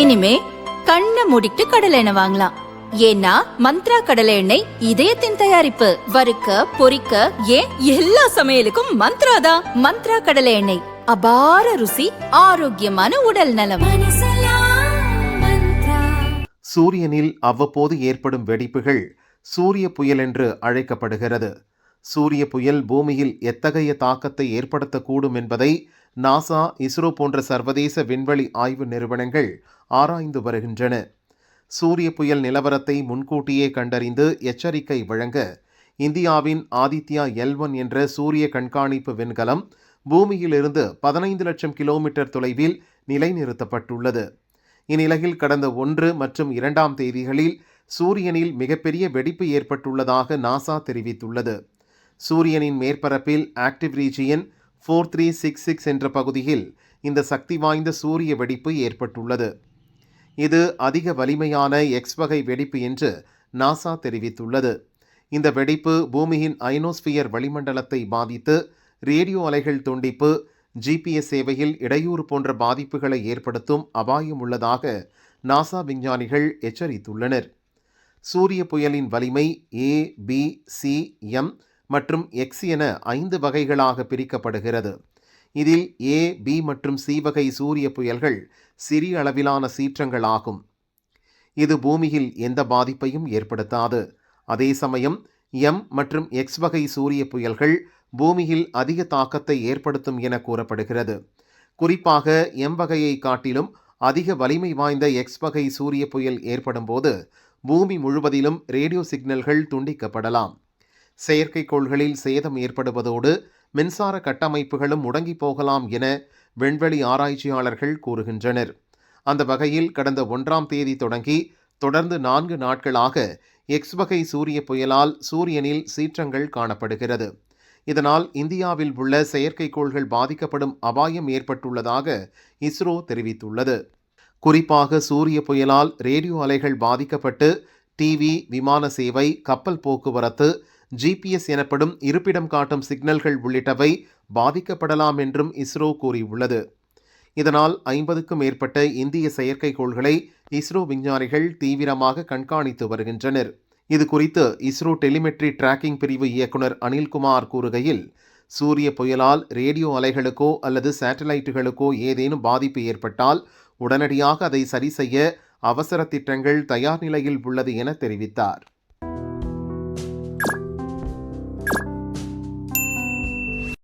இனிமே கண்ணை மூடிட்டு கடலை எண்ணெய் வாங்கலாம். ஏன்னா மந்த்ரா கடலை எண்ணெய் இதயத்தின் தயாரிப்பு. வறுக்க பொரிக்க ஏன் எல்லா சமையலுக்கும் மந்த்ரா தான். மந்த்ரா கடலை எண்ணெய். அபார ருசி ஆரோக்கியமான உடல் நலம். சூரியனில் அவ்வப்போது ஏற்படும் வெடிப்புகள் சூரிய புயல் என்று அழைக்கப்படுகிறது. சூரிய புயல் பூமியில் எத்தகைய தாக்கத்தை ஏற்படுத்தக்கூடும் என்பதை நாசா இஸ்ரோ போன்ற சர்வதேச விண்வெளி ஆய்வு நிறுவனங்கள் ஆராய்ந்து வருகின்றன. சூரிய புயல் நிலவரத்தை முன்கூட்டியே கண்டறிந்து எச்சரிக்கை வழங்க இந்தியாவின் ஆதித்யா எல் ஒன் என்ற சூரிய கண்காணிப்பு விண்கலம் பூமியிலிருந்து பதினைந்து லட்சம் கிலோமீட்டர் தொலைவில் நிலைநிறுத்தப்பட்டுள்ளது. இந்நிலையில் கடந்த ஒன்று மற்றும் இரண்டாம் தேதிகளில் சூரியனில் மிகப்பெரிய வெடிப்பு ஏற்பட்டுள்ளதாக நாசா தெரிவித்துள்ளது. சூரியனின் மேற்பரப்பில் active region four three six six என்ற பகுதியில் இந்த சக்தி வாய்ந்த சூரிய வெடிப்பு ஏற்பட்டுள்ளது. இது அதிக வலிமையான எக்ஸ் வகை வெடிப்பு என்று நாசா தெரிவித்துள்ளது. இந்த வெடிப்பு பூமியின் ஐனோஸ்பியர் வளிமண்டலத்தை பாதித்து ரேடியோ அலைகள் துண்டிப்பு ஜிபிஎஸ் சேவையில் இடையூறு போன்ற பாதிப்புகளை ஏற்படுத்தும் அபாயம் உள்ளதாக நாசா விஞ்ஞானிகள் எச்சரித்துள்ளனர். சூரிய புயலின் வலிமை ஏ பி சி எம் மற்றும் எக்ஸ் என ஐந்து வகைகளாக பிரிக்கப்படுகிறது. இதில் ஏ பி மற்றும் சி வகை சூரிய புயல்கள் சிறிய அளவிலான சீற்றங்கள் ஆகும் இது பூமியில் எந்த பாதிப்பையும் ஏற்படுத்தாது. அதே சமயம் எம் மற்றும் எக்ஸ் வகை சூரிய புயல்கள் பூமியில் அதிக தாக்கத்தை ஏற்படுத்தும் என கூறப்படுகிறது. குறிப்பாக எம் வகையை காட்டிலும் அதிக வலிமை வாய்ந்த எக்ஸ் வகை சூரிய புயல் ஏற்படும் போது பூமி முழுவதிலும் ரேடியோ சிக்னல்கள் துண்டிக்கப்படலாம். செயற்கைக்கோள்களில் சேதம் ஏற்படுவதோடு மின்சார கட்டமைப்புகளும் முடங்கி போகலாம் என விண்வெளி ஆராய்ச்சியாளர்கள் கூறுகின்றனர். அந்த வகையில் கடந்த ஒன்றாம் தேதி தொடங்கி தொடர்ந்து நான்கு நாட்களாக எக்ஸ் வகை சூரிய புயலால் சூரியனில் சீற்றங்கள் காணப்படுகிறது. இதனால் இந்தியாவில் உள்ள செயற்கைக்கோள்கள் பாதிக்கப்படும் அபாயம் ஏற்பட்டுள்ளதாக இஸ்ரோ தெரிவித்துள்ளது. குறிப்பாக சூரிய புயலால் ரேடியோ அலைகள் பாதிக்கப்பட்டு டிவி விமான சேவை கப்பல் போக்குவரத்து ஜிபிஎஸ் எனப்படும் இருப்பிடம் காட்டும் சிக்னல்கள் உள்ளிட்டவை பாதிக்கப்படலாம் என்றும் இஸ்ரோ கூறியுள்ளது. இதனால் ஐம்பதுக்கும் மேற்பட்ட இந்திய செயற்கைக்கோள்களை இஸ்ரோ விஞ்ஞானிகள் தீவிரமாக கண்காணித்து வருகின்றனர். இது குறித்து இஸ்ரோ டெலிமெட்ரி டிராக்கிங் பிரிவு இயக்குனர் அனில்குமார் கூறுகையில் சூரிய புயலால் ரேடியோ அலைகளுக்கோ அல்லது சேட்டலைட்டுகளுக்கோ ஏதேனும் பாதிப்பு ஏற்பட்டால் உடனடியாக அதை சரி செய்ய அவசர திட்டங்கள் தயார் நிலையில் உள்ளது என தெரிவித்தார்.